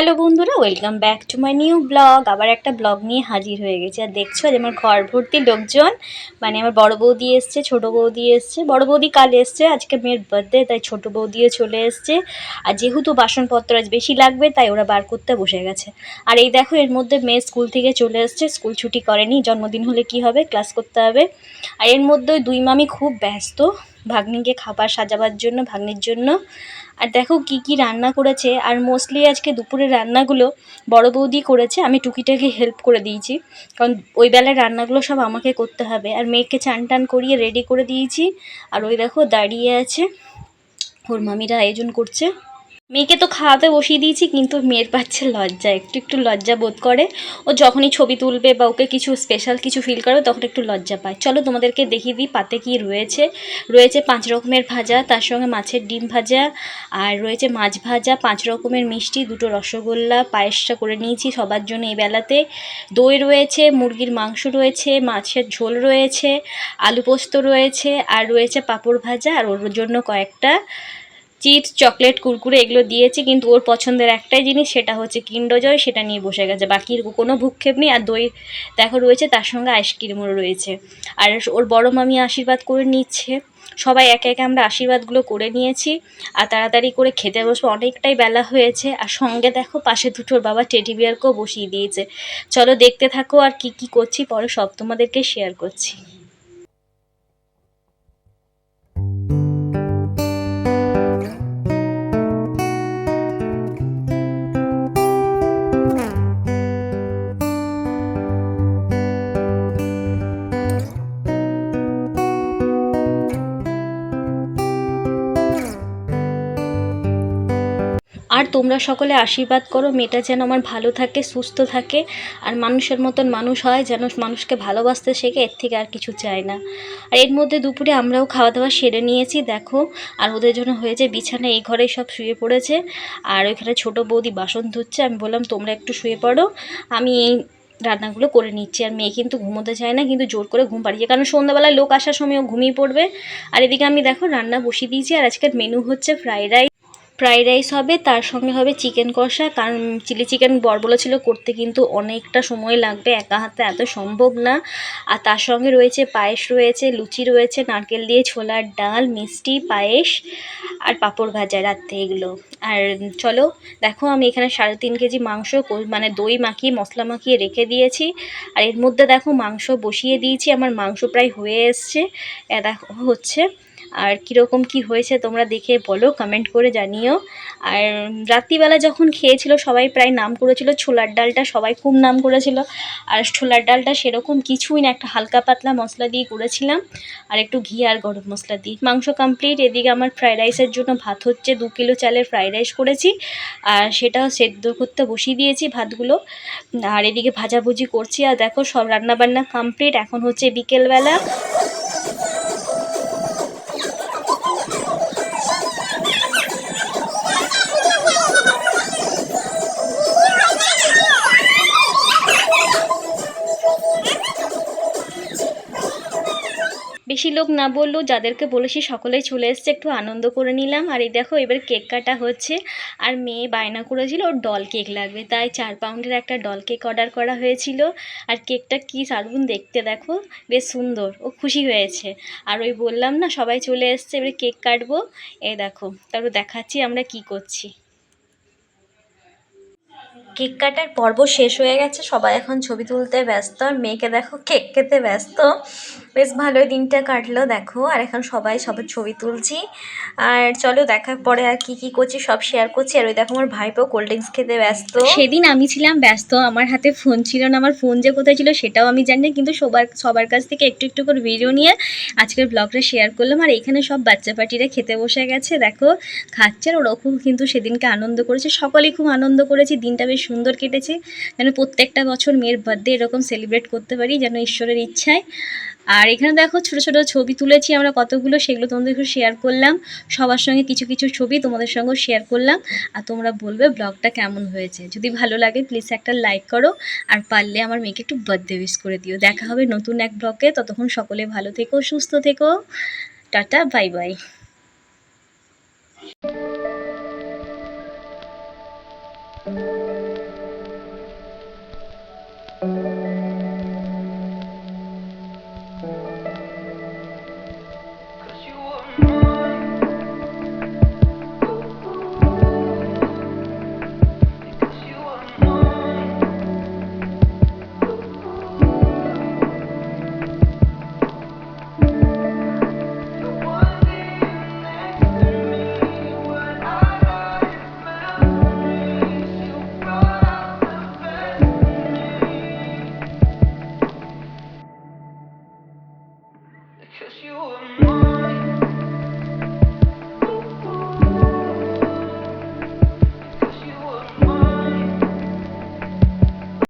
Hello বন্ধুরা welcome back to my new blog আবার একটা ব্লগ নিয়ে হাজির হয়ে গেছে। আর দেখছ যে আমার ঘর ভর্তি লোকজন। মানে আমার বড় বৌদি এসছে, ছোট বৌদি এসছে। বড় বৌদি কাল এসছে, আজকে মেয়ের বার্থডে তাই ছোট বৌদিও চলে এসছে। আর যেহেতু বাসনপত্র আজ বেশি লাগবে, তাই ওরা বার করতে বসে গেছে। আর এই দেখো, এর মধ্যে মেয়ে স্কুল থেকে চলে এসছে। স্কুল ছুটি করেনি। জন্মদিন হলে কি হবে? ক্লাস করতে হবে। আর এর মধ্যে দুই মামি খুব ব্যস্ত। ভাগ্নিকে খাবার সাজাবার জন্য, ভাগ্নির জন্য। আর দেখো কি কি রান্না করেছে। আর মোস্টলি আজকে দুপুরের রান্নাগুলো বড় বৌদি করেছে। আমি টুকিটাকে হেল্প করে দিয়েছি। কারণ ওই বেলায় রান্নাগুলো সব আমাকে করতে হবে। আর মেয়েকে চান টান করিয়ে রেডি করে দিয়েছি। আর ওই দেখো দাঁড়িয়ে আছে। ওর মামিরা আয়োজন করছে। মেয়েকে তো খাওয়াতে বসিয়ে দিয়েছি, কিন্তু মেয়ের পাচ্ছে লজ্জা, একটু একটু লজ্জা বোধ করে। ও যখনই ছবি তুলবে বা ওকে কিছু স্পেশাল কিছু ফিল করবে, তখন একটু লজ্জা পায়। চলো তোমাদেরকে দেখিয়ে দিই পাতে কি রয়েছে। রয়েছে পাঁচ রকমের ভাজা, তার সঙ্গে মাছের ডিম ভাজা, আর রয়েছে মাছ ভাজা, পাঁচ রকমের মিষ্টি, দুটো রসগোল্লা, পায়েসটা করে নিয়েছি সবার জন্য এই বেলাতে। দই রয়েছে, মুরগির মাংস রয়েছে, মাছের ঝোল রয়েছে, আলু পোস্ত রয়েছে, আর রয়েছে পাঁপড় ভাজা, আর ওর জন্য কয়েকটা চিপস চকলেট, কুরকুরে এগুলো দিয়েছি, কিন্তু ওর পছন্দের একটাই জিনিস সেটা হচ্ছে কিন্ডোজয়, সেটা নিয়ে বসে গেছে। বাকি কোনো ভূক্ষেপ নেই, আর দই দেখো রয়েছে, তার সঙ্গে আইসক্রিমও রয়েছে। আর ওর বড় মামি আশীর্বাদ করে নিচ্ছে। সবাই একে একে আমরা আশীর্বাদগুলো করে নিয়েছি, আর তাড়াতাড়ি করে খেতে বসবো। অনেকটাই বেলা হয়েছে, আর সঙ্গে দেখো পাশে দুটোর বাবা টেডি বিয়ারকেও বসিয়ে দিয়েছে। চলো দেখতে থাকো আর কি কি করছি, পরে সব তোমাদেরকে শেয়ার করছি। আর তোমরা সকলে আশীর্বাদ করো, মেয়েটা যেন আমার ভালো থাকে, সুস্থ থাকে, আর মানুষের মতন মানুষ হয় যেন মানুষকে ভালোবাসতে শেখে, এর থেকে আর কিছু চায় না। আর এর মধ্যে দুপুরে আমরাও খাওয়া দাওয়া সেরে নিয়েছি, দেখো, আর ওদের জন্য হয়েছে বিছানা, এই ঘরেই সব শুয়ে পড়েছে। আর ওইখানে ছোট বৌদি বাসন ধুচ্ছে, আমি বললাম, তোমরা একটু শুয়ে পড়ো, আমি এই রান্নাগুলো করে নিচ্ছি। আর মেয়ে কিন্তু ঘুমোতে চায় না, কিন্তু জোর করে ঘুম পাড়িয়েছে, কারণ সন্ধ্যাবেলায় লোক আসার সময়ও ঘুমিয়ে পড়বে। আর এদিকে আমি দেখো, রান্না বসিয়ে দিয়েছি, আর আজকের মেনু হচ্ছে ফ্রাইড রাইস ফ্রাইড রাইস হবে, তার সঙ্গে হবে চিকেন কষা। কারণ চিলি চিকেন বর বলেছিল করতে কিন্তু অনেকটা সময় লাগবে, একা হাতে এত সম্ভব না। আর তার সঙ্গে রয়েছে পায়েস রয়েছে, লুচি রয়েছে, নারকেল দিয়ে ছোলার ডাল, মিষ্টি, পায়েস আর পাঁপড় ভাজা রাত্রে এগুলো। আর চলো, দেখো আমি এখানে সাড়ে তিন কেজি মাংস মানে দই মাখিয়ে, মশলা মাখিয়ে রেখে দিয়েছি। আর এর মধ্যে দেখো মাংস বসিয়ে দিয়েছি, আমার মাংস প্রায় হয়ে এসছে। দেখো, হচ্ছে আর কীরকম কি হয়েছে তোমরা দেখে বলো কমেন্ট করে জানিও। আর রাত্রিবেলা যখন খেয়েছিল, সবাই প্রায় নাম করেছিল, ছোলার ডালটা সবাই খুব নাম করেছিল। আর ছোলার ডালটা সেরকম কিছুই না, একটা হালকা পাতলা মশলা দিয়ে করেছিলাম। আর একটু ঘি আর গরম মশলা দিই মাংস কমপ্লিট এদিকে আমার ফ্রাইড রাইসের জন্য ভাত হচ্ছে, দু কিলো চালের ফ্রাইড রাইস করেছি। আর সেটা সেদ্ধ করতে বসিয়ে দিয়েছি ভাতগুলো। আর এদিকে ভাজাভুজি করছি, আর দেখো সব রান্নাবান্না কমপ্লিট এখন হচ্ছে বিকেলবেলা। বেশি লোক না বললেও যাদেরকে বলেছি সকলেই চলে এসছে, একটু আনন্দ করে নিলাম। আর এই দেখো, এবার কেক কাটা হচ্ছে। আর মেয়ে বায়না করেছিল, ওর ডল কেক লাগবে। তাই চার পাউন্ডের একটা ডল কেক অর্ডার করা হয়েছিল। আর কেকটা কি সারগুন দেখতে, দেখো। বেশ সুন্দর, ও খুশি হয়েছে। আর ওই বললাম না, সবাই চলে এসছে, এবারে কেক কাটবো। এ দেখো, তারপর দেখাচ্ছি আমরা কি করছি। কেক কাটার পর্ব শেষ হয়ে গেছে, সবাই এখন ছবি তুলতে ব্যস্ত। আর মেয়েকে দেখো, কেক খেতে ব্যস্ত। বেশ ভালোই দিনটা কাটলো, দেখো। আর এখন সবাই সবার ছবি তুলছি। আর চলো দেখার পরে আর কি কি করছি, সব শেয়ার করছি। আর ওই দেখো আমার ভাইপো কোল্ড ড্রিঙ্কস খেতে ব্যস্ত। সেদিন আমি ছিলাম ব্যস্ত, আমার হাতে ফোন ছিল না, আমার ফোন যে কোথায় ছিল সেটাও আমি জানি না। কিন্তু সবার সবার কাছ থেকে একটু একটু করে ভিডিও নিয়ে আজকের ব্লগটা শেয়ার করলাম। আর এখানে সব বাচ্চা পার্টিরা খেতে বসে গেছে, দেখো। খাচ্ছে আর ওরকম কিন্তু সেদিনকে আনন্দ করেছে। সকলেই খুব আনন্দ করেছে, দিনটা বেশ সুন্দর কেটেছে। যেন প্রত্যেকটা বছর মেয়ের বার্থডে এরকম সেলিব্রেট করতে পারি, যেন ঈশ্বরের ইচ্ছায়। আর এখানে দেখো ছোট ছোট ছবি তুলেছি আমরা কতগুলো, সেগুলো তোমাদের শেয়ার করলাম। সবার সঙ্গে কিছু কিছু ছবি তোমাদের সঙ্গেও শেয়ার করলাম। আর তোমরা বলবে ব্লগটা কেমন হয়েছে। যদি ভালো লাগে প্লিজ একটা লাইক করো। আর পারলে আমার মেয়েকে একটু বার্থডে উইশ করে দিও। দেখা হবে নতুন এক ব্লগে ততক্ষণ সকলে ভালো থেকো, সুস্থ থেকো। Tata bye bye Cause you